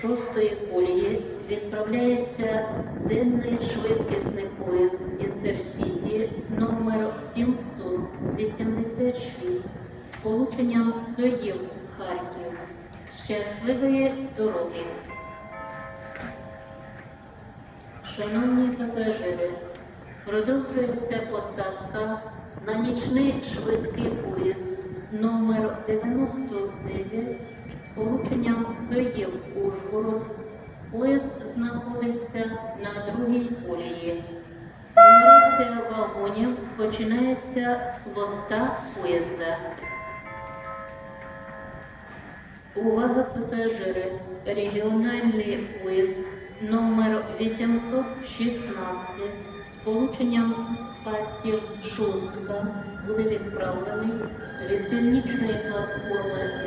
шостої колії відправляється денний швидкісний поїзд Інтерсіті номер 786 з полученням Київ-Харків. Щасливої дороги! Шановні пасажири, продовжується посадка на нічний швидкий поїзд номер 99 з полученням Київ-Ужгород. Поїзд знаходиться на другій колії. Нумерація вагонів починається з хвоста поїзда. Увага пасажири! Регіональний поїзд номер 816 з полученням фастів Шустка буде відправлений від північної платформи